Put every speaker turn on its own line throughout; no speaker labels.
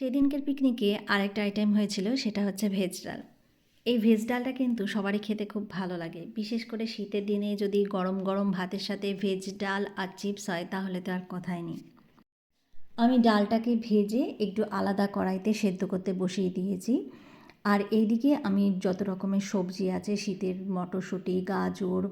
সেদিনকের পিকনিকে আরেকটা আইটেম হয়েছিল, সেটা হচ্ছে ভেজ ডাল। এই ভেজ ডালটা কিন্তু সবারই খেতে খুব ভালো লাগে। বিশেষ করে শীতের দিনে যদি গরম গরম ভাতের সাথে ভেজ ডাল আর চিপস হয়, তাহলে তো আর কথাই নেই। আমি ডালটাকে ভেজে একটু আলাদা কড়াইতে সেদ্ধ করতে বসিয়ে দিয়েছি। আর এইদিকে আমি যত রকমের সবজি আছে, শীতের মটরশুঁটি, গাজর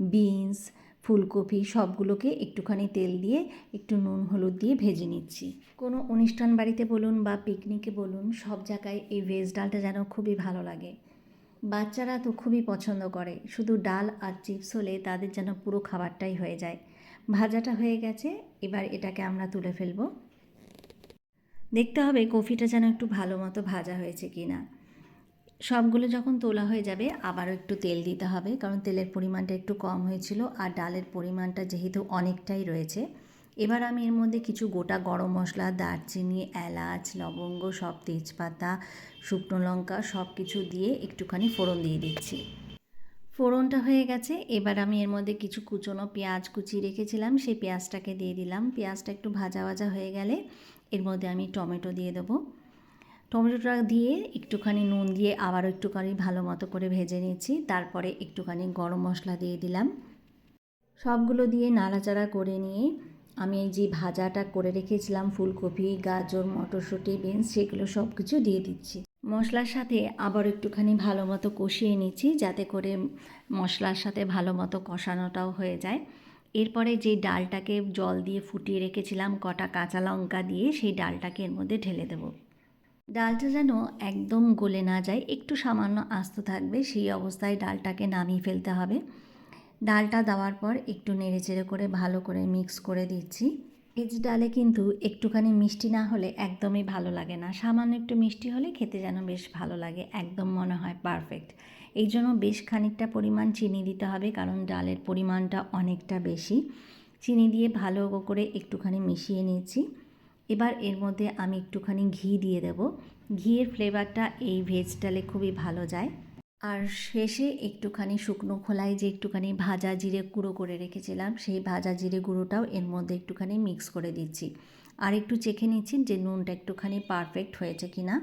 বিনস ফুলকপি সবগুলোকে একটুখানি তেল দিয়ে, একটু নুন হলুদ দিয়ে ভেজে নিচ্ছি। কোনো অনুষ্ঠান বাড়িতে বলুন বা পিকনিকে বলুন, সব জায়গায় এই ভেজ ডালটা যেন খুবই ভালো লাগে। বাচ্চারা তো খুবই পছন্দ করে, শুধু ডাল আর চিপস হলে তাদের যেন পুরো খাবারটাই হয়ে যায়। ভাজাটা হয়ে গেছে, এবার এটাকে আমরা তুলে ফেলব। দেখতে হবে কফিটা যেন একটু ভালো মতো ভাজা হয়েছে কি না সবগুলো যখন তোলা হয়ে যাবে, আবারও একটু তেল দিতে হবে, কারণ তেলের পরিমাণটা একটু কম হয়েছিল আর ডালের পরিমাণটা যেহেতু অনেকটাই রয়েছে। এবার আমি এর মধ্যে কিছু গোটা গরম মশলা, দারচিনি, এলাচ, লবঙ্গ, সব তেজপাতা, শুকনো লঙ্কা সব কিছু দিয়ে একটুখানি ফোড়ন দিয়ে দিচ্ছি। ফোড়নটা হয়ে গেছে, এবার আমি এর মধ্যে কিছু কুচনো পেঁয়াজ কুচি রেখেছিলাম, সেই পেঁয়াজটাকে দিয়ে দিলাম। পেঁয়াজটা একটু ভাজা ভাজা হয়ে গেলে এর মধ্যে আমি টমেটো দিয়ে দেবো। টমেটোটা দিয়ে একটুখানি নুন দিয়ে আবারও একটুখানি ভালো মতো করে ভেজে নিয়েছি। তারপরে একটুখানি গরম মশলা দিয়ে দিলাম। সবগুলো দিয়ে নাড়াচাড়া করে নিয়ে আমি যে ভাজাটা করে রেখেছিলাম, ফুলকপি, গাজর, মটরশুঁটি, বিনস, সেগুলো সব কিছু দিয়ে দিচ্ছি। মশলার সাথে আবার একটুখানি ভালো মতো কষিয়ে নিচ্ছি যাতে করে মশলার সাথে ভালো মতো কষানোটাও হয়ে যায়। এরপরে যে ডালটাকে জল দিয়ে ফুটিয়ে রেখেছিলাম, কটা কাঁচা লঙ্কা দিয়ে সেই ডালটাকে এর মধ্যে ঢেলে দেবো। ডালটা যেন একদম গলে না যায়, একটু সামান্য আস্ত থাকবে, সেই অবস্থায় ডালটাকে নামিয়ে ফেলতে হবে। ডালটা দেওয়ার পর একটু নেড়েচেড়ে করে ভালো করে মিক্স করে দিচ্ছি। ভেজ ডালে কিন্তু একটুখানি মিষ্টি না হলে একদমই ভালো লাগে না। সামান্য একটু মিষ্টি হলে খেতে যেন বেশ ভালো লাগে, একদম মনে হয় পারফেক্ট এই জন্য বেশ খানিকটা পরিমাণ চিনি দিতে হবে, কারণ ডালের পরিমাণটা অনেকটা বেশি। চিনি দিয়ে ভালো করে একটুখানি মিশিয়ে নিচ্ছি। এবার এর মধ্যে আমি একটুখানি ঘি দিয়ে দেব। ঘিয়ের ফ্লেভারটা এই ভেজ ডালে খুবই ভালো যায়। আর শেষে একটুখানি শুকনো খোলায় যে একটুখানি ভাজা জিরে গুঁড়ো করে রেখেছিলাম, সেই ভাজা জিরে গুঁড়োটাও এর মধ্যে একটুখানি মিক্স করে দিচ্ছি। আর একটু চেখে নিচ্ছি যে নুনটা একটুখানি পারফেক্ট হয়েছে কি না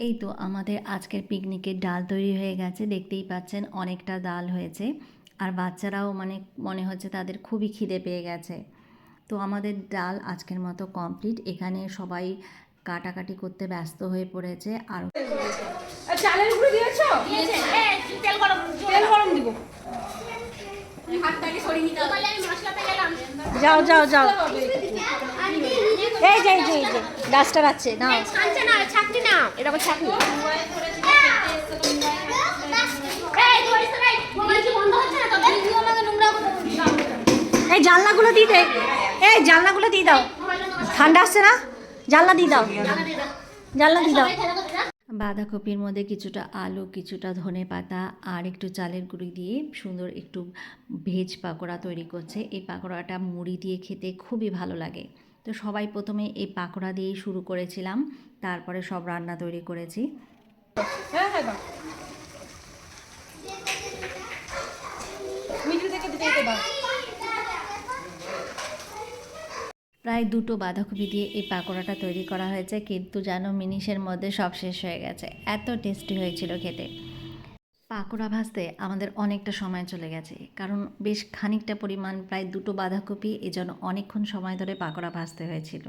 এই তো আমাদের আজকের পিকনিকের ডাল তৈরি হয়ে গেছে, দেখতেই পাচ্ছেন অনেকটা ডাল হয়েছে। আর বাচ্চারাও মানে মনে হচ্ছে তাদের খুবই খিদে পেয়ে গেছে। তো আমাদের ডাল আজকের মতো কমপ্লিট। এখানে সবাই কাটাকাটি করতে ব্যস্ত হয়ে পড়েছে। আর
চালের গুঁড়ো দিয়েছ?
তেল গরম।
তেল গরম দিব।
যাও যাও যাও। এই যে এই যে এই যে ডাস্টার আছে
না ছাকনি না।
এরকম ছাকনি।
এই
জানলাগুলো দিয়ে দে। এই জানলাগুলো দিয়ে দাও। ঠান্ডা আসছে না? জানলা দিয়ে দাও। জানলা দিয়ে দাও। বাঁধাকপির মধ্যে কিছুটা আলু কিছুটা ধনে পাতা আর একটু চালের গুঁড়ি দিয়ে সুন্দর একটু ভেজ পাকোড়া তৈরি করছে। এই পাকোড়াটা মুড়ি দিয়ে খেতে খুবই ভালো লাগে। তো সবাই প্রথমে এই পাকোড়া দিয়েই শুরু করেছিলাম। তারপরে সব রান্না তৈরি করেছি।
হ্যাঁ হ্যাঁ দাও মিডিল থেকে দিতে দিতে দাও
প্রায় দুটো বাঁধাকপি দিয়ে এই পাকোড়াটা তৈরি করা হয়েছে, কিন্তু যেন মিনিশের মধ্যে সব শেষ হয়ে গেছে। এত টেস্টি হয়েছিল খেতে। পাকোড়া ভাজতে আমাদের অনেকটা সময় চলে গেছে, কারণ বেশ খানিকটা পরিমাণ প্রায় দুটো বাঁধাকপি এই জন্য অনেকক্ষণ সময় ধরে পাকোড়া ভাজতে হয়েছিল।